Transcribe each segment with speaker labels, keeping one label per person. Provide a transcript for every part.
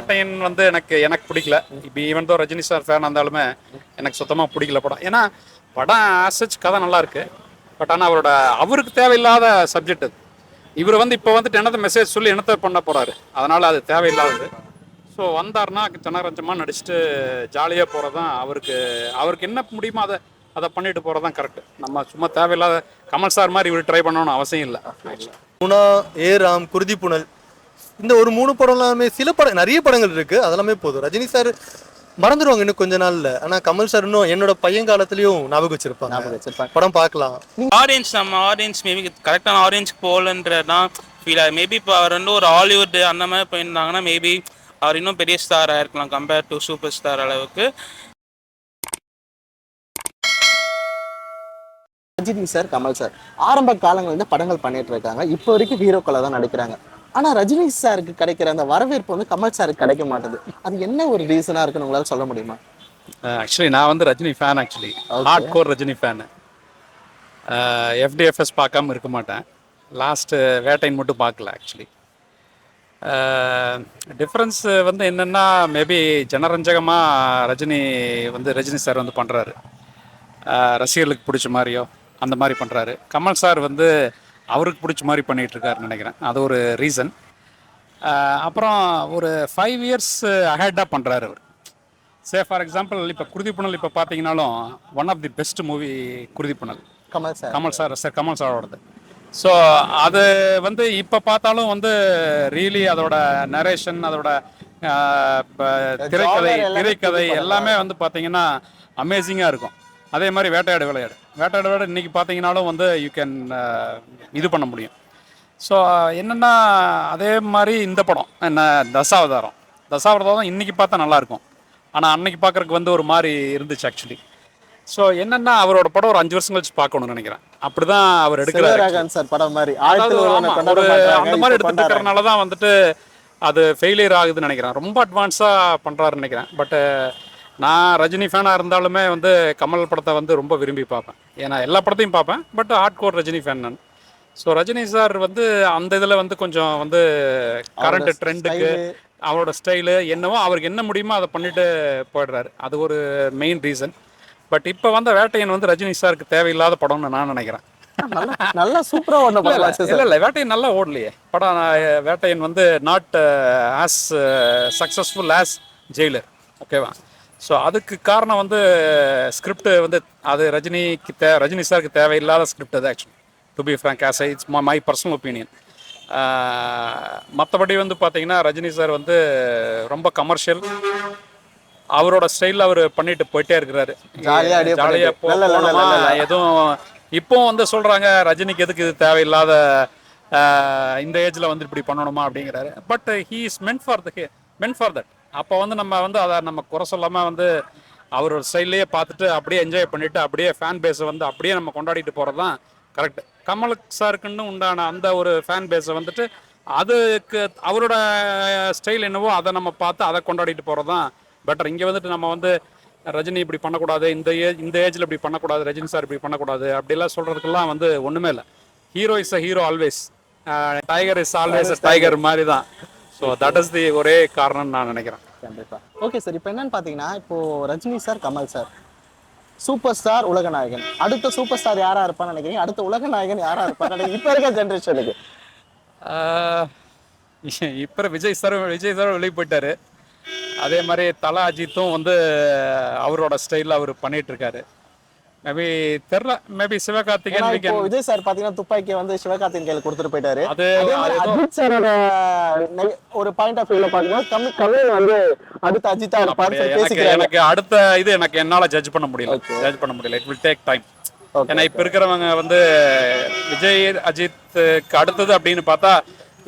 Speaker 1: பேட்டையன் வந்து எனக்கு எனக்கு பிடிக்கல. இப்போ even though Rajini sir fan இருந்தாலுமே எனக்கு சுத்தமாக பிடிக்கல படம். ஏன்னா படம் ஆசச் கதை நல்லா இருக்கு. பட் ஆனால் அவரோட அவருக்கு தேவையில்லாத சப்ஜெக்ட் அது. இவர் வந்து இப்போ வந்துட்டு என்னத்த மெசேஜ் சொல்லி என்னத்தை பண்ண போறாரு? அதனால அது தேவையில்லாதது. ஸோ வந்தாருன்னா ஜனரஞ்சமாக நடிச்சுட்டு ஜாலியாக போகிறது தான் அவருக்கு அவருக்கு என்ன முடியுமோ அதை அதை பண்ணிட்டு போகிறது தான் கரெக்ட் நம்ம சும்மா தேவையில்லாத கமல் சார் மாதிரி இவர் ட்ரை பண்ணணும்னு அவசியம் இல்லை.
Speaker 2: குணா ஏ ராம் குருதி புனல். இந்த ஒரு மூணு படம் எல்லாமே சில படம் நிறைய படங்கள் இருக்கு. அதெல்லாமே போதும். ரஜினி சார் மறந்துடுவாங்க இன்னும் கொஞ்ச நாள்ல. ஆனா கமல் சார் இன்னும் என்னோட பையன் காலத்துலயும் ஞாபகம் வச்சிருப்பாங்க. படம் பார்க்கலாம்.
Speaker 3: ஆடியன்ஸ் நம்ம ஆடியன்ஸ் மேபி கரெக்டான ஆடியன்ஸ்க்கு போகலன்றதான் ஃபீல் ஆகுது. மேபி இப்போ அவர் வந்து ஒரு ஹாலிவுட் அந்த மாதிரி போயிருந்தாங்கன்னா மேபி அவர் இன்னும் பெரிய ஸ்டாராக இருக்கலாம் கம்பேர் டு சூப்பர் ஸ்டார் அளவுக்கு.
Speaker 4: ரஜினி சார் கமல் சார் ஆரம்ப காலங்கள்ல இருந்து படங்கள் பண்ணிட்டு இருக்காங்க. இப்போ வரைக்கும் ஹீரோக்களை தான் நடிக்கிறாங்க. ஆனா ரஜினி சாருக்கு கிடைக்கிற அந்த வரவேற்பு வந்து கமல் சாருக்கு கிடைக்க மாட்டேது. அது என்ன ஒரு ரீசனா இருக்குன்னு உங்களால சொல்ல முடியுமா?
Speaker 1: ஆக்சுவலி நான் வந்து Rajini fan actually hard core Rajini fan FDFS பார்க்காம இருக்க மாட்டேன். லாஸ்ட்டு வேட்டைன் மட்டும் பார்க்கல ஆக்சுவலி டிஃப்ரென்ஸ் வந்து என்னென்னா மேபி ஜனரஞ்சகமாக ரஜினி வந்து ரஜினி சார் வந்து பண்ணுறாரு ரசிகர்களுக்கு பிடிச்ச மாதிரியோ அந்த மாதிரி பண்ணுறாரு கமல் சார் வந்து அவருக்கு பிடிச்ச மாதிரி பண்ணிகிட்டு இருக்காருன்னு நினைக்கிறேன். அது ஒரு ரீசன் அப்புறம் ஒரு ஃபைவ் இயர்ஸ் அஹெட்டாக பண்ணுறாரு அவர். சே ஃபார் எக்ஸாம்பிள் இப்போ குருதிப்புணல் இப்போ பார்த்தீங்கன்னாலும் one of the best movie Kuruthipunal
Speaker 4: Kamal sir.
Speaker 1: Kamal sir sir Kamal சாரோடது. So அது வந்து இப்போ பார்த்தாலும் வந்து ரியலி அதோட நரேஷன் அதோட ஆஹ், ப- திரைக்கதை திரைக்கதை எல்லாமே வந்து பார்த்தீங்கன்னா அமேசிங்காக இருக்கும். அதே மாதிரி வேட்டையாடு விளையாடு. வேட்டையாடு விளையாடு இன்னைக்கு பார்த்தீங்கன்னாலும் வந்து யூ கேன் இது பண்ண முடியும். ஸோ என்னென்னா அதே மாதிரி இந்த படம் என்ன தசாவதாரம். தசாவதாரம் இன்னைக்கு பார்த்தா நல்லாயிருக்கும். ஆனால் அன்னைக்கு பார்க்குறதுக்கு வந்து ஒரு மாதிரி இருந்துச்சு ஆக்சுவலி ஸோ என்னென்னா அவரோட படம் ஒரு அஞ்சு வருஷம் கழிச்சு பார்க்கணும்னு நினைக்கிறேன். அப்படிதான் அவர் எடுக்கிறாரு
Speaker 4: சார் படம் மாதிரி.
Speaker 1: அந்த மாதிரி. இருக்கிறனால தான் வந்துட்டு அது ஃபெயிலியர் ஆகுதுன்னு நினைக்கிறேன். ரொம்ப அட்வான்ஸாக பண்ணுறாருன்னு நினைக்கிறேன். பட் நான் ரஜினி ஃபேனாக இருந்தாலுமே வந்து கமல் படத்தை வந்து ரொம்ப விரும்பி பார்ப்பேன். ஏன்னா எல்லா படத்தையும் பார்ப்பேன் but hard core Rajini fan நான். ஸோ ரஜினி சார் வந்து அந்த இதில் வந்து கொஞ்சம் வந்து கரண்ட் ட்ரெண்டுக்கு அவரோட ஸ்டைலு என்னவோ அவருக்கு என்ன முடியுமோ அதை பண்ணிட்டு போயிடுறாரு. அது ஒரு மெயின் ரீசன் பட் இப்போ வந்த வேட்டையன் வந்து ரஜினி சாருக்கு தேவையில்லாத படம்னு நான் நினைக்கிறேன்.
Speaker 4: நல்லா சூப்பரா
Speaker 1: இல்ல,
Speaker 4: பண்ணலாம்
Speaker 1: இல்ல இல்ல வேட்டையன் நல்லா ஓடலையே. படம் வேட்டையன் வந்து not as successful as Jailer ஓகேவா ஸோ அதுக்கு காரணம் வந்து ஸ்கிரிப்ட் வந்து அது ரஜினிக்கு தே ரஜினி சாருக்கு தேவையில்லாத ஸ்கிரிப்ட் அது actually to be frank as it's my personal opinion மற்றபடி வந்து பார்த்தீங்கன்னா ரஜினி சார் வந்து ரொம்ப கமர்ஷியல் அவரோட ஸ்டைலில் அவர் பண்ணிட்டு போயிட்டே இருக்கிறாரு. ஜாலியாக போனோமா. எதுவும் இப்போ வந்து சொல்றாங்க ரஜினிக்கு எதுக்கு இது தேவையில்லாத ஆஹ், இந்த ஏஜ்ல வந்து இப்படி பண்ணணுமா அப்படிங்கிறாரு. But he is meant for the meant for that அப்போ வந்து நம்ம வந்து அதை நம்ம குறை சொல்லாமல் வந்து அவரோட ஸ்டைல்லையே பார்த்துட்டு அப்படியே என்ஜாய் பண்ணிட்டு அப்படியே ஃபேன் பேஸை வந்து அப்படியே நம்ம கொண்டாடிட்டு போகிறது தான் கரெக்ட் கமல் சாருக்குன்னு உண்டான அந்த ஒரு ஃபேன் பேஸை வந்துட்டு அதுக்கு அவரோட ஸ்டைல் என்னவோ அதை நம்ம பார்த்து அதை கொண்டாடிட்டு போகிறது தான் பெட்டர் இங்கே வந்துட்டு நம்ம வந்து ரஜினி இப்படி பண்ணக்கூடாது இந்த ஏஜ் இந்த ஏஜில் இப்படி பண்ணக்கூடாது ரஜினி சார் இப்படி பண்ணக்கூடாது அப்படிலாம் சொல்கிறதுக்கெல்லாம் வந்து ஒன்றுமே இல்லை. Hero is a hero always tiger is always tiger மாதிரி தான் ஸோ தட் இஸ் தி ஒரே காரணம்னு நான் நினைக்கிறேன்.
Speaker 4: கண்டிப்பா. ஓகே சார் இப்போ என்னன்னு பாத்தீங்கன்னா இப்போ Rajini sir Kamal sir super star உலக நாயகன். அடுத்த சூப்பர் ஸ்டார் யாரா இருப்பான்னு நினைக்கிறீங்க? அடுத்த உலக நாயகன் யாரா இருப்பான்னு இப்போ இருக்க ஜென்ரேஷனுக்கு
Speaker 1: இப்போ விஜய் சார் விஜய் சார் வெளியே போயிட்டாரு. அதே மாதிரி தலா அஜித்தும் வந்து அவரோட ஸ்டைலில் அவர் பண்ணிட்டு இருக்காரு. மேபி தெரில மேபி சிவகார்த்திகேயன்
Speaker 4: இப்போ விஜய் சார் பாத்தீங்கன்னா துப்பாக்கி வந்து சிவகார்த்திகேயன் கையில கொடுத்துட்டு போயிட்டாரு.
Speaker 1: அது
Speaker 4: அஜித் சாரோட ஒரு பாயிண்ட் ஆஃப் வியூல பாத்தீங்கன்னா கமல் கமல் வந்து அடுத்த அஜித்தா? சொல்லி
Speaker 1: எனக்கு அடுத்த இது எனக்கு என்னால ஜட்ஜ் பண்ண முடியல. ஜட்ஜ் பண்ண முடியல. இட் வில் டேக் டைம் ஏன்னா இப்ப இருக்கிறவங்க வந்து விஜய் அஜித்துக்கு அடுத்தது அப்படின்னு பார்த்தா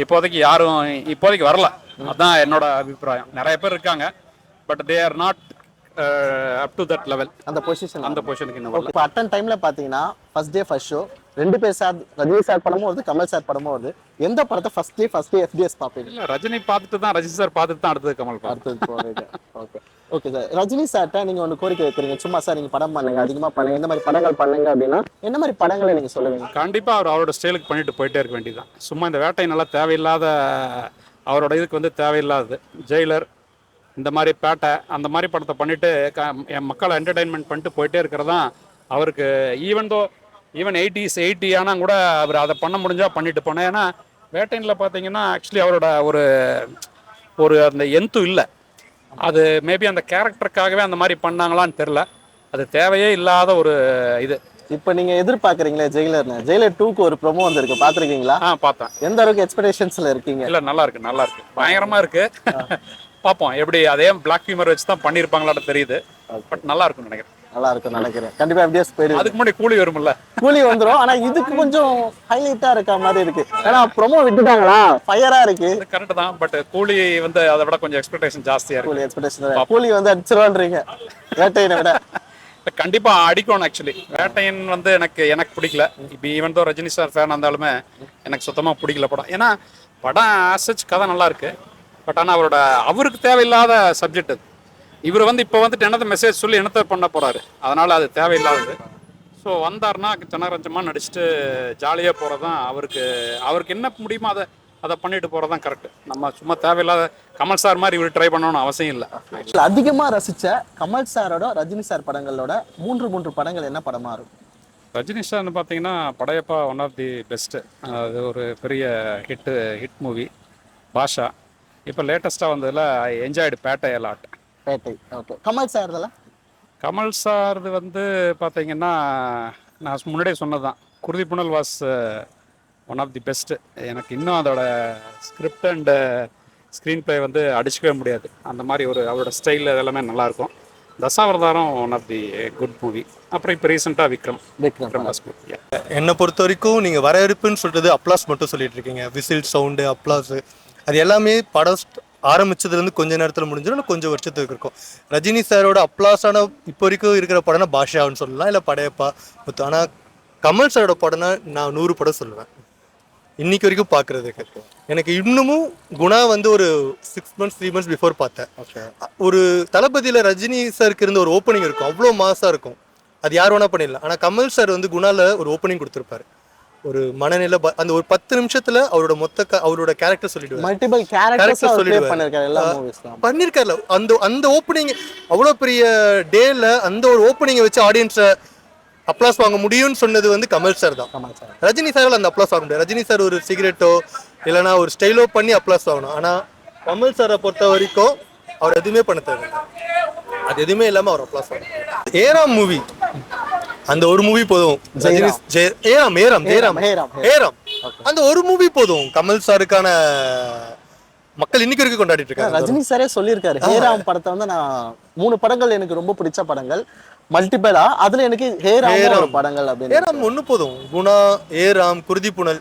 Speaker 1: இப்போதைக்கு யாரும் இப்போதைக்கு வரல. அதான் என்னோட அபிப்பிராயம். நிறைய பேர் இருக்காங்க. But they are not up to that level
Speaker 4: அந்த பொசிஷன்
Speaker 1: அந்த பொசிஷனுக்கு இன்னும் வரல.
Speaker 4: இப்போ அட்டன் டைம்ல பாத்தீங்கன்னா ஃபர்ஸ்ட் டே ஃபர்ஸ்ட் ஷோ ரெண்டு பேர் சார் ரஜினி சார் படமும் வருது கமல் சார் படமும் வருது. எந்த படத்தை first day first day FDFS பார்ப்பீங்க
Speaker 1: இல்ல ரஜினி பார்த்துட்டு தான் ரஜினி சார் பார்த்துட்டு தான் அடுத்தது கமல்
Speaker 4: அடுத்தது போவீங்க ஓகே ஓகே சார் ரஜினி சார்ட்ட நீங்க ஒன்று கோரிக்கை வைக்கிறீங்க. சும்மா சார் நீங்க படம் பண்ணுங்க அதிகமா பண்ணுங்க. இந்த மாதிரி படங்கள் பண்ணுங்க அப்படின்னா என்ன மாதிரி படங்களை நீங்க சொல்லுவீங்க?
Speaker 1: கண்டிப்பா அவர் அவரோட ஸ்டைலுக்கு பண்ணிட்டு போயிட்டே இருக்க வேண்டியதுதான். சும்மா இந்த வேட்டை நல்லா தேவையில்லாத அவரோட இதுக்கு வந்து தேவையில்லாதது. ஜெயிலர் இந்த மாதிரி பேட்டை அந்த மாதிரி படத்தை பண்ணிட்டு க என் மக்களை என்டர்டைன்மெண்ட் பண்ணிட்டு போயிட்டே இருக்கிறதான் அவருக்கு even though even eighties eighty ஆனால் கூட அவர் அதை பண்ண முடிஞ்சா பண்ணிட்டு போனேன். ஏன்னா வேட்டைனில் பார்த்தீங்கன்னா ஆக்சுவலி அவரோட ஒரு ஒரு அந்த எந்து இல்லை. அது மேபி அந்த கேரக்டருக்காகவே அந்த மாதிரி பண்ணாங்களான்னு தெரில அது தேவையே இல்லாத ஒரு இது.
Speaker 4: இப்போ நீங்க எதிர்பார்க்கறீங்களே ஜெயிலர்னு. ஜெயிலர் டூக்கு ஒரு ப்ரோமோ வந்திருக்கு. பாத்திருக்கீங்களா
Speaker 1: ஆ பார்த்தேன்.
Speaker 4: எந்த அளவுக்கு எக்ஸ்பெக்டேஷன்ஸ்ல இருக்கீங்க?
Speaker 1: இல்ல நல்லா இருக்கு நல்லா இருக்கு. பயங்கரமா இருக்கு. பார்ப்போம். எப்படி அதே பிளாக் ஃபீமர் வச்சு தான் பண்ணியிருப்பாங்களான்னு தெரியுது. பட் நல்லா இருக்கும்னு நினைக்கிறேன்.
Speaker 4: நல்லா இருக்கும் நினைக்கிறேன். கண்டிப்பா எப்படியாஸ் போயிடுது.
Speaker 1: அதுக்கு முன்னாடி கூலி வரும்ல.
Speaker 4: கூலி வந்துரும். ஆனா இதுக்கு கொஞ்சம் ஹைலைட்டா இருக்க மாதிரி இருக்கு. ஏன்னா ப்ரோமோ விட்டுட்டாங்களா? ஃபயரா இருக்கு.
Speaker 1: கரெக்ட் தான். பட் கூலி வந்து அதை விட கொஞ்சம் எக்ஸ்பெக்டேஷன் ஜாஸ்தியா இருக்கு.
Speaker 4: கூலி எக்ஸ்பெக்டேஷன் கூலி வந்து அடிச்சிருவான்றீங்க. வேட்டையினை விட.
Speaker 1: கண்டிப்பா அடிக்கணும் ஆக்சுவலி வேட்டையன் வந்து எனக்கு எனக்கு பிடிக்கல. இப்போ even though Rajini sir fan இருந்தாலுமே எனக்கு சுத்தமா பிடிக்கல படம். ஏன்னா படம் ஆசச் கதை நல்லா இருக்கு பட் ஆனா அவரோட அவருக்கு தேவையில்லாத சப்ஜெக்ட் அது. இவர் வந்து இப்போ வந்துட்டு என்னத்த மெசேஜ் சொல்லி என்னத்த பண்ண போறாரு. அதனால அது தேவையில்லாதது. ஸோ வந்தாருன்னா ஜனரஞ்சமாக நடிச்சுட்டு ஜாலியாக போகிறது தான் அவருக்கு அவருக்கு என்ன முடியுமோ அதை அதை பண்ணிட்டு போகிறது தான் கரெக்ட் நம்ம சும்மா தேவையில்லாத கமல் சார் மாதிரி இவர் ட்ரை பண்ணணும்னு அவசியம் இல்லை.
Speaker 4: இதுல அதிகமா ரசிச்ச கமல் சாரோட ரஜினி சார் படங்களோட மூன்று மூன்று படங்கள் என்ன படமா இருக்கும்?
Speaker 1: ரஜினி சார்னு பார்த்தீங்கன்னா Padayappa one of the best அது ஒரு பெரிய ஹிட்டு ஹிட் மூவி பாஷா. இப்போ லேட்டஸ்ட்டாக வந்ததில் I enjoyed Petta lot
Speaker 4: Petta okay Kamal sir இதெல்லாம்?
Speaker 1: கமல் சார்து வந்து பார்த்தீங்கன்னா நான் முன்னாடியே சொன்னது தான் Kuruthipunal was one of the best எனக்கு இன்னும் அதோட ஸ்கிரிப்ட் அண்டு ஸ்க்ரீன் ப்ளே வந்து அடிச்சுக்கவே முடியாது. அந்த மாதிரி ஒரு அவரோட ஸ்டைல் எல்லாமே நல்லாயிருக்கும். Dasavathaaram one of the good movie அப்புறம் இப்போ ரீசெண்டாக விக்ரம்.
Speaker 4: விக்ரம்
Speaker 2: என்னை பொறுத்த வரைக்கும் நீங்கள் வரவேற்புன்னு சொல்றது அப்ளாஸ் மட்டும் சொல்லிட்டு இருக்கீங்க. விசில் சவுண்டு அப்ளாஸ் அது எல்லாமே படம் ஆரம்பிச்சதுலேருந்து கொஞ்ச நேரத்தில் முடிஞ்சிடும் கொஞ்சம் வருஷத்துக்கு இருக்கும். ரஜினி சாரோட அப்ளாஸான இப்போ வரைக்கும் இருக்கிற படம்னா பாஷான்னு சொல்லலாம் இல்லை படையப்பா. முத்து ஆனால் கமல் சாரோட படம்னா நான் நூறு படம் சொல்லுவேன். இன்னைக்கு வரைக்கும் பார்க்கறதுக்கு எனக்கு இன்னமும் குணா வந்து ஒரு six months three months before பார்த்தேன். ஒரு தளபதியில் ரஜினி சாருக்கு இருந்த ஒரு ஓப்பனிங் இருக்கும். அவ்வளோ மாசா இருக்கும். அது யார் வேணா பண்ணிடலாம். ஆனால் கமல் சார் வந்து குணால ஒரு ஓப்பனிங் கொடுத்துருப்பாரு. ஒரு மனநிலை அந்த ஒரு பத்து நிமிஷத்துல அவரோட மொத்த அவரோட கேரக்டர் சொல்லிடுவார்.
Speaker 4: மல்டிபிள் ப்ளே
Speaker 2: சொல்லிடுவாரு.
Speaker 4: பண்ணிருக்காரு எல்லா மூவிஸ்லாம்
Speaker 2: பண்ணிருக்காருல. அந்த அந்த ஓப்பனிங் அவ்வளோ பெரிய டேல அந்த ஒரு ஓப்பனிங்கை வச்சு ஆடியன்ஸை அப்ளாஸ் வாங்க முடியும்னு சொன்னது வந்து கமல் சார் தான்.
Speaker 4: சார்
Speaker 2: ரஜினி சாரால் அந்த அப்ளாஸ் வாங்க முடியாது. ரஜினி சார் ஒரு சிகரெட்டோ இல்லைனா ஒரு ஸ்டைலோ பண்ணி அப்ளாஸ் வாங்கணும். ஆனால் கமல் சாரை பொறுத்த வரைக்கும் அவர் எதுவுமே பண்ண தேவையில்லை. அது எதுவுமே இல்லாமல் அவர் அப்ளாஸ் வாங்கணும். ஏராம் மூவி அந்த ஒரு மூவி போதும். ஏராம் ஏராம்
Speaker 4: ஹேராம்
Speaker 2: ஏராம். அந்த ஒரு மூவி போதும். கமல் சாருக்கான மக்கள் இன்னைக்கு வரைக்கும் கொண்டாடிட்டு இருக்காங்க
Speaker 4: ரஜினி சாரே சொல்லியிருக்காரு. ஹேராம் படத்தை வந்து நான் மூணு படங்கள் எனக்கு ரொம்ப பிடிச்ச படங்கள். மல்டிபிளா அதுல எனக்கு ஹேராம்
Speaker 2: ஹேராம்.
Speaker 4: படங்கள் அப்படின்னு
Speaker 2: ஏராம் ஒன்று போதும். குணா ஏராம் குருதி புனல்.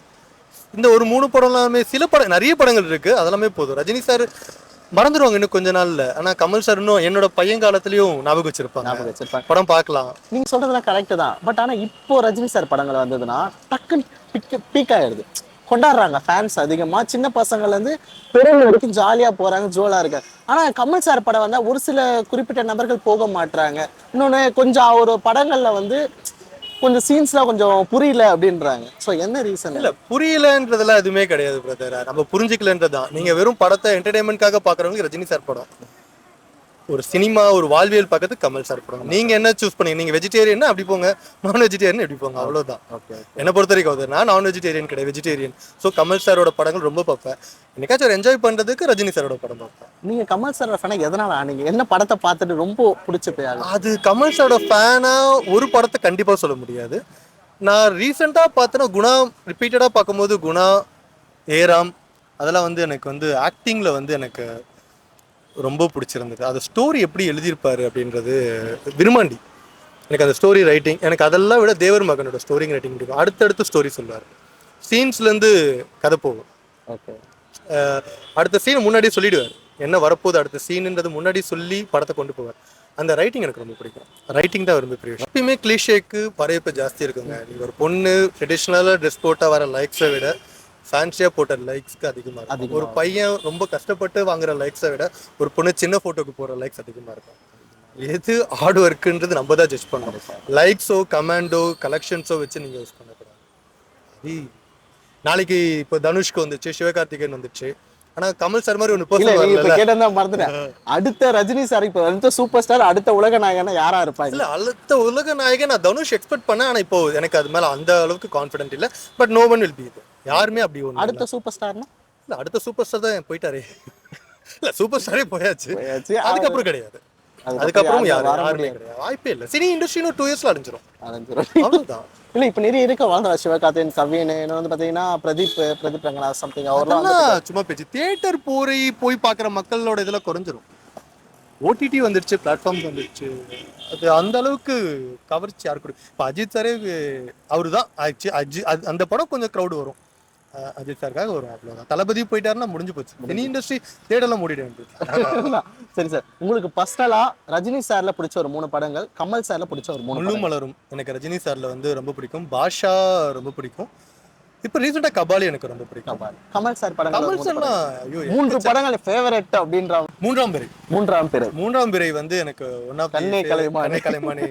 Speaker 2: இந்த ஒரு மூணு படம் எல்லாமே சில படம் நிறைய படங்கள் இருக்கு. அதெல்லாமே போதும். ரஜினி சார் மறந்துடுவாங்க இன்னும் கொஞ்ச நாள்ல. ஆனா கமல் சார் இன்னும் என்னோட பையன் காலத்துலயும் ஞாபகம் வச்சிருப்பாங்க. படம் பார்க்கலாம்.
Speaker 4: நீங்க சொல்றதெல்லாம் கரெக்ட் தான். பட் ஆனா இப்போ ரஜினி சார் படங்கள் வந்ததுன்னா டக்குன்னு பிக் ஆயிடுது கொண்டாடுறாங்க ஃபேன்ஸ் அதிகமா. சின்ன பசங்கள்ல இருந்து பெரியவங்க வரைக்கும் ஜாலியா போறாங்க ஜோலா இருக்கு ஆனா கமல் சார் படம் வந்தா ஒரு சில குறிப்பிட்ட நபர்கள் போக மாட்றாங்க. இன்னொன்னு கொஞ்சம் ஒரு படங்கள்ல வந்து கொஞ்சம் சீன்ஸ்லாம் கொஞ்சம் புரியல அப்படின்றாங்க. ஸோ என்ன ரீசன்
Speaker 2: இல்ல புரியலன்றதெல்லாம் எதுவுமே கிடையாது பிரதர் நம்ம புரிஞ்சுக்கலன்றதுதான். நீங்கள் வெறும் படத்தை என்டர்டைன்மெண்ட்காக பார்க்குறவங்களுக்கு ரஜினி சார் படம். ஒரு சினிமா ஒரு வாழ்வியல் பார்க்கறதுக்கு கமல் சார் படம் நீங்க என்ன சூஸ் பண்ணீங்க? நீங்க வெஜிடேரியன் அப்படி போங்க. நான் வெஜிடேரியன் எப்படி போங்க. அவ்வளவுதான்.
Speaker 4: ஓகே
Speaker 2: என்னை பொறுத்த வரைக்கும் அது நான் நான் வெஜிடேரியன் கிடையாது. வெஜிடேரியன் ஸோ கமல் சாரோட படங்கள் ரொம்ப பார்ப்பேன். என்னைக்காச்சும் ஒரு என்ஜாய் பண்றதுக்கு ரஜினி சாரோட படம் பார்ப்பேன்.
Speaker 4: நீங்க கமல் சார் ஃபேனா எதனால? ஆனீங்க என்ன படத்தை பார்த்துட்டு ரொம்ப பிடிச்ச போய்
Speaker 2: அது கமல் சாரோட ஃபேனா ஒரு படத்தை கண்டிப்பா சொல்ல முடியாது. நான் ரீசெண்டாக பார்த்தேன்னா குணா ரிப்பீட்டடாக பார்க்கும்போது குணா ஏராம் அதெல்லாம் வந்து எனக்கு வந்து ஆக்டிங்கில் வந்து எனக்கு ரொம்ப பிடிச்சிருந்தது. அது ஸ்டோரி எப்படி எழுதியிருப்பாரு அப்படின்றது விருமாண்டி எனக்கு அந்த ஸ்டோரி ரைட்டிங் எனக்கு அதெல்லாம் விட தேவர் மகனோட ஸ்டோரி ரைட்டிங் பிடிக்கும். அடுத்தடுத்து ஸ்டோரி சொல்லுவார். சீன்ஸ்லேருந்து கதை போகும்.
Speaker 4: ஓகே.
Speaker 2: அடுத்த சீன் முன்னாடியே சொல்லிடுவார். என்ன வரப்போகுது அடுத்த சீனுன்றது முன்னாடி சொல்லி படத்தை கொண்டு போவார். அந்த ரைட்டிங் எனக்கு ரொம்ப பிடிக்கும். ரைட்டிங் தான் ரொம்ப பெரிய எப்பயுமே கிளிஷேக்கு படையப்பு ஜாஸ்தி இருக்குங்க. ஒரு பொண்ணு ட்ரெடிஷ்னலாக ட்ரெஸ் போட்டால் வர லைக்ஸை விட ஃபேன்சியாக போட்ட லைக்ஸ்க்கு அதிகமாக இருக்கும். ஒரு பையன் ரொம்ப கஷ்டப்பட்டு வாங்குற லைக்ஸை விட ஒரு பொண்ணு சின்ன ஃபோட்டோக்கு போகிற லைக்ஸ் அதிகமாக இருக்கும். எது ஹார்ட் ஒர்க்குன்றது நம்ம தான் ஜட்ஜ் பண்ணணும். லைக்ஸோ கமாண்டோ கலெக்ஷன்ஸோ வச்சு நீங்கள் யூஸ் பண்ணக்கூடாது. இது நாளைக்கு இப்போ தனுஷ்க்கு வந்துச்சு சிவகார்த்திகேயன் வந்துச்சு. ஆனா கமல் சார் மாதிரி ஒன்று
Speaker 4: இப்ப கேட்டதா மறந்துட்டேன். அடுத்த ரஜினி சார் இப்ப அடுத்த சூப்பர் ஸ்டார் அடுத்த உலக நாயகனா யாரா இருப்பாங்க
Speaker 2: இல்ல அடுத்த உலக நாயகன் நான் தனுஷ் எக்ஸ்பெக்ட் பண்ணேன். ஆனா இப்போ எனக்கு அது மேல அந்த அளவுக்கு கான்ஃபிடென்ட் இல்ல. But no one will be இது யாருமே அப்படி ஒன்று
Speaker 4: அடுத்த சூப்பர் ஸ்டார்னா?
Speaker 2: இல்ல அடுத்த சூப்பர் ஸ்டார் தான் போயிட்டாரே. இல்ல சூப்பர் ஸ்டாரே போயாச்சு. அதுக்கப்புறம் கிடையாது.
Speaker 4: அதுக்கப்புறம் யாரும்.
Speaker 2: கிடையாது. வாய்ப்பே இல்ல. சினி இண்டஸ்ட்ரி இன்னும் டூ இயர்ஸ்ல அடைஞ்சிரும்.
Speaker 4: அடைஞ்சிரும்.
Speaker 2: அவ்வளவுதான்.
Speaker 4: இல்ல இப்ப நிறைய இருக்கு. வாழ்ந்த சிவகார்த்தியன் கவின் இன்னும் வந்து பாத்தீங்கன்னா பிரதீப் பிரதீப் ரங்கநாத் சம்திங் அவர்லாம்
Speaker 2: சும்மா பேச்சு. தியேட்டர் போய் போய் பார்க்குற மக்களோட இதில் குறைஞ்சிரும். ஓடிடி வந்துருச்சு பிளாட்ஃபார்ம்ஸ் வந்துருச்சு. அது அந்த அளவுக்கு கவர்ச்சி யாருக்கு கொடு- இப்போ அஜித் சாரே அவரு தான் அஜி அது- அந்த படம் கொஞ்சம் க்ரௌடு வரும். அஜித் சாருக்காக வரும் அவ்வளோதான் தளபதி போயிட்டாருன்னா முடிஞ்சு போச்சு. எனி இண்டஸ்ட்ரி தேடலாம் மூடிட வேண்டியது.
Speaker 4: சரி சார். உங்களுக்கு பர்சனலா ரஜினி சார்ல பிடிச்ச ஒரு மூணு படங்கள் கமல் சார்ல பிடிச்ச ஒரு மூணு படங்கள்.
Speaker 2: மலரும். எனக்கு ரஜினி சார்ல வந்து ரொம்ப பிடிக்கும். பாஷா ரொம்ப பிடிக்கும். இப்போ ரீசெண்டாக கபாலி எனக்கு ரொம்ப பிடிக்கும்.
Speaker 4: கமல் சார் ஒரு
Speaker 2: கமல் சார்லாம்
Speaker 4: மூன்று படங்கள் ஃபேவரட் அப்படின்ற
Speaker 2: மூன்றாம் பேரை
Speaker 4: மூன்றாம் பேரு
Speaker 2: மூன்றாம் பிறை வந்து எனக்கு ஒன் ஆஃப்
Speaker 4: கண்ணே கலைமானி.
Speaker 2: கலைமானி.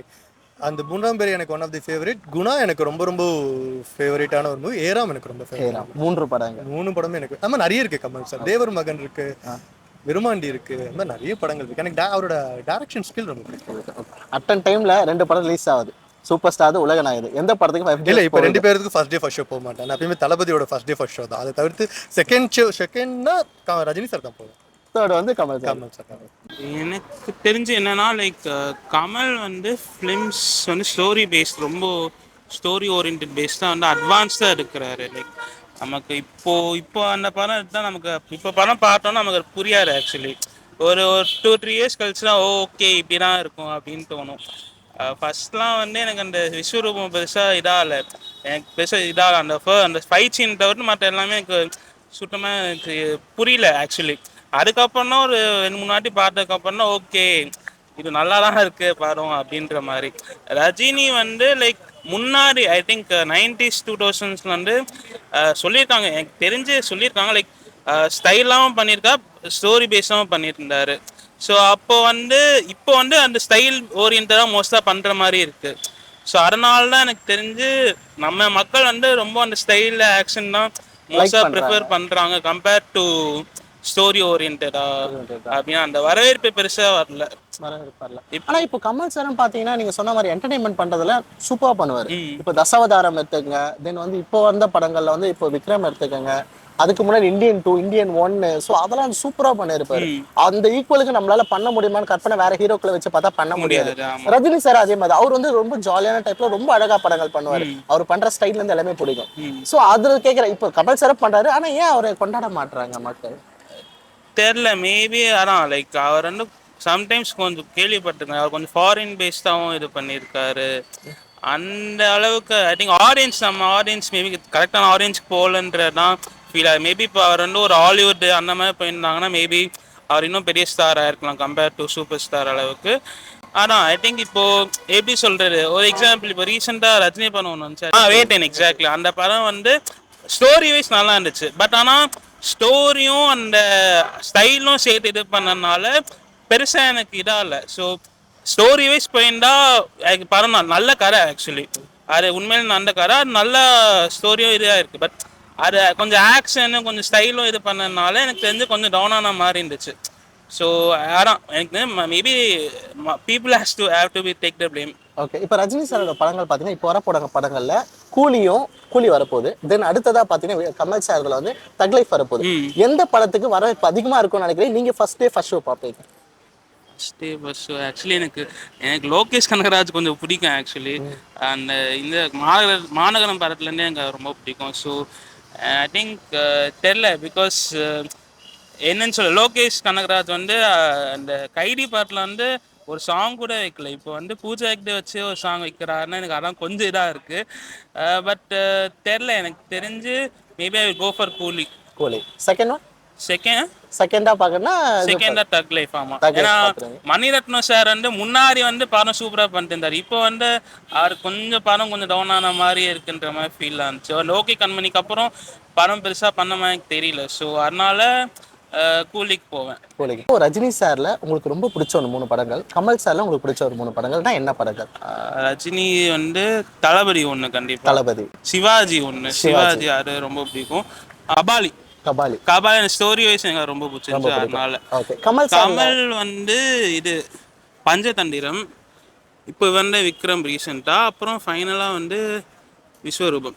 Speaker 2: அந்த மூன்றாம் பிறை எனக்கு one of the favourite Guna எனக்கு ரொம்ப ரொம்ப ஃபேவரட்டான ஒரு மூவி ஏராம் எனக்கு ரொம்ப ஃபேவரட்.
Speaker 4: மூன்று படங்கள்.
Speaker 2: மூணு படமே எனக்கு நம்ம நிறைய இருக்கு கமல் சார். தேவர் மகன் இருக்கு. விருமாண்டி இருக்கு. அந்த மாதிரி நிறைய படங்கள் இருக்கு. எனக்கு அவரோட டைரக்ஷன் ஸ்கில் ரொம்ப பிடிக்கும்.
Speaker 4: அட்டன் டைம்ல ரெண்டு படம் ரிலீஸ் ஆகுது. சூப்பர் ஸ்டார் உலக நாயகன் எந்த படத்துக்கு
Speaker 2: இல்ல இப்போ ரெண்டு? பேருக்கு ஃபர்ஸ்ட் டே ஃபர்ஸ்ட் ஷோ போக மாட்டேன். நான் எப்பயுமே தளபதியோட ஃபர்ஸ்ட் டே ஃபர்ஸ்ட் ஷோ தான். அதை தவிர்த்து செகண்ட் ஷோ செகண்ட்னா ரஜினி சார் தான் போவேன்.
Speaker 4: Third வந்து கமல் சார்.
Speaker 2: கமல் சார்
Speaker 3: எனக்கு தெரிஞ்சு என்னன்னா லைக் கமல் வந்து ஃபிலிம்ஸ் வந்து ஸ்டோரி பேஸ்ட் ரொம்ப ஸ்டோரி ஓரியன்ட் பேஸ்டாக வந்து அட்வான்ஸ்டாக இருக்கிறாரு லைக் நமக்கு இப்போ இப்போ அந்த படம் எடுத்தால் நமக்கு இப்போ படம் பார்த்தோன்னா நமக்கு புரியாது ஆக்சுவலி ஒரு ஒரு டூ த்ரீ இயர்ஸ் கழிச்சுனா ஓகே இப்படி தான் இருக்கும் அப்படின்னு தோணும். ஃபர்ஸ்ட்லாம் வந்து எனக்கு அந்த விஸ்வரூபம் பெருசாக இதாகல. எனக்கு பெருசாக இதாகல. அந்த ஃப- அந்த ஃபைட் சீன் தவிர்த்து மற்ற எல்லாமே எனக்கு சுத்தமாக எனக்கு புரியல ஆக்சுவலி அதுக்கப்புறம் தான் ஒரு ரெண்டு மூணு வாட்டி பார்த்ததுக்கப்புறம் தான் ஓகே இது நல்லா தான் இருக்கு படம் அப்படின்ற மாதிரி. ரஜினி வந்து லைக் முன்னாடி ஐ திங்க் நைன்டிஸ் டூ தௌசண்ட்ஸ்ல வந்து அஹ், சொல்லியிருக்காங்க. எனக்கு தெரிஞ்சு சொல்லியிருக்காங்க. லைக் ஸ்டைலாகவும் பண்ணியிருக்கா ஸ்டோரி பேஸாகவும் பண்ணியிருந்தாரு. ஸோ அப்போ வந்து இப்போ வந்து அந்த ஸ்டைல் ஓரியன்டாக மோஸ்ட்டாக பண்ணுற மாதிரி இருக்கு. ஸோ அதனால தான் எனக்கு தெரிஞ்சு நம்ம மக்கள் வந்து ரொம்ப அந்த ஸ்டைலில் ஆக்ஷன் தான் மோஸ்ட்டாக. ப்ரிஃபர் பண்ணுறாங்க கம்பேர் டு ஸ்டோரி ஓரியன்டா அப்படின்னா அந்த வரவேற்பு பெருசாக வரல.
Speaker 4: வரவேற்பார்ல. ஆனா இப்போ கமல் சாரும் பாத்தீங்கன்னா நீங்க சொன்ன மாதிரி என்டர்டைன்மெண்ட் பண்றதுல சூப்பரா பண்ணுவாரு. இப்போ தசாவதாரம் எடுத்துக்கங்க. தென் வந்து இப்போ வந்த படங்கள்ல வந்து இப்போ விக்ரம் எடுத்துக்கங்க. அதுக்கு முன்னாடி இந்தியன் டூ இந்தியன் ஒன்னு ஸோ அதெல்லாம் சூப்பரா பண்ணிருப்பாரு. அந்த ஈக்குவலுக்கு நம்மளால பண்ண முடியுமான்னு கற்பனை வேற ஹீரோக்களை வச்சு பார்த்தா பண்ண முடியாது. ரஜினி சார் அதே மாதிரி. அவர் வந்து ரொம்ப ஜாலியான டைப்ல ரொம்ப அழகா படங்கள் பண்ணுவாரு. அவர் பண்ற ஸ்டைல்ல இருந்து எல்லாமே பிடிக்கும். சோ அதுல கேக்குறேன் இப்போ கமல் சார் பண்றாரு. ஆனா ஏன் அவரை கொண்டாட மாட்றாங்க மக்கள்?
Speaker 3: தெரில மேபி அதான் லைக் அவர் வந்து சம்டைம்ஸ் கொஞ்சம் கேள்விப்பட்டிருக்கேன். அவர் கொஞ்சம் ஃபாரின் பேஸ்டாகவும் இது பண்ணியிருக்காரு. அந்த அளவுக்கு ஐ திங்க் ஆடியன்ஸ் நம்ம ஆடியன்ஸ் மேபி கரெக்டான ஆடியன்ஸ்க்கு போகலன்றதான் ஃபீல் ஆகுது. மேபி இப்போ அவர் வந்து ஒரு ஹாலிவுட் அந்த மாதிரி போயிருந்தாங்கன்னா மேபி அவர் இன்னும் பெரிய ஸ்டார் ஆயிருக்கலாம் கம்பேர் டு சூப்பர் ஸ்டார் அளவுக்கு. ஆனால் ஐ திங்க் இப்போ எப்படி சொல்றது? ஒரு எக்ஸாம்பிள் இப்போ ரீசெண்டாக ரஜினி படம் ஒன்று வந்துச்சு. ஆ வேட்டேன் எக்ஸாக்ட்லி அந்த படம் வந்து ஸ்டோரி வைஸ் நல்லா இருந்துச்சு. பட் ஆனால் ஸ்டோரியும் அந்த ஸ்டைலும் சேர்த்து இது பண்ணனால பெருசாக எனக்கு இதாக இல்லை ஸோ ஸ்டோரி வைஸ் போயிருந்தா எனக்கு பரவாயில்ல. நல்ல கரை ஆக்சுவலி அது உண்மையில நல்ல கரை அது நல்ல ஸ்டோரியும் இதாக இருக்குது பட் அது கொஞ்சம் ஆக்ஷனும் கொஞ்சம் ஸ்டைலும் இது பண்ணனால எனக்கு தெரிஞ்சு கொஞ்சம் டவுனான மாதிரி இருந்துச்சு. ஸோ அதான். எனக்கு maybe people has to have to be take the blame
Speaker 4: okay இப்போ ரஜினி சாரோட படங்கள் பார்த்தீங்கன்னா இப்போ வர படங்க படங்களில் கூலியும் கூலி வரப்போகுது. தென் அடுத்ததா பார்த்தீங்கன்னா கமல் சார்ல வந்து தக் லைஃப் வரப்போகுது. எந்த படத்துக்கு வரவேற்பு அதிகமா இருக்கும்னு நினைக்கிறீங்க? நீங்க ஃபர்ஸ்ட் டே ஃபர்ஸ்ட் ஷோ பார்ப்பீங்க.
Speaker 3: First day first show actually எனக்கு எனக்கு லோகேஷ் கனகராஜ் கொஞ்சம் பிடிக்கும் ஆக்சுவலி அந்த இந்த மாநகர மாநகரம் படத்துலேருந்தே எனக்கு ரொம்ப பிடிக்கும். ஸோ ஐ திங்க் தெரில பிகாஸ் என்னன்னு சொல்ல லோகேஷ் கனகராஜ் வந்து அஹ், அந்த கைடி பாட்டில் வந்து ஒரு சாங் கூட வைக்கல. இப்போ வந்து பூஜா ஆக்டே வச்சு ஒரு சாங் வைக்கிறாருன்னா எனக்கு அதான் கொஞ்சம் இதாக இருக்குது பட் தெரில. எனக்கு தெரிஞ்சு maybe I go for Coolie
Speaker 4: Coolie second one
Speaker 3: second
Speaker 4: செகண்டா
Speaker 3: duck life ஆமா. ஏன்னா. மணிரத்னம் சார் வந்து முன்னாடி வந்து படம் சூப்பரா பண்ணிட்டு இருந்தாரு இப்போ வந்து அவர் கொஞ்சம் படம் கொஞ்சம் டவுன் ஆன மாதிரி இருக்குன்ற மாதிரி ஃபீல் ஆனிச்சு லோகி கண்மணிக்கு அப்புறம் படம் பெருசா பண்ண மாதிரி எனக்கு தெரியல. ஸோ அதனால கூலிக்கு போவேன்.
Speaker 4: கூலிக்கு. இப்போ ரஜினி சார்ல உங்களுக்கு ரொம்ப பிடிச்ச ஒரு மூணு படங்கள். கமல் சார்ல உங்களுக்கு பிடிச்ச ஒரு மூணு படங்கள்னா என்ன படங்கள்?
Speaker 3: ரஜினி வந்து தளபதி ஒண்ணு கண்டிப்பா.
Speaker 4: தளபதி.
Speaker 3: சிவாஜி ஒண்ணு. சிவாஜி. அது ரொம்ப பிடிக்கும். அபாலி
Speaker 4: கபாலி.
Speaker 3: கபாலி ஸ்டோரி வைஸ் எனக்கு ரொம்ப பிடிச்சிருந்துச்சு அதனால.
Speaker 4: கமல்
Speaker 3: கமல் வந்து இது பஞ்சதந்திரம். இப்போ வந்து விக்ரம் ரீசெண்டாக அப்புறம் ஃபைனலாக வந்து விஸ்வரூபம்.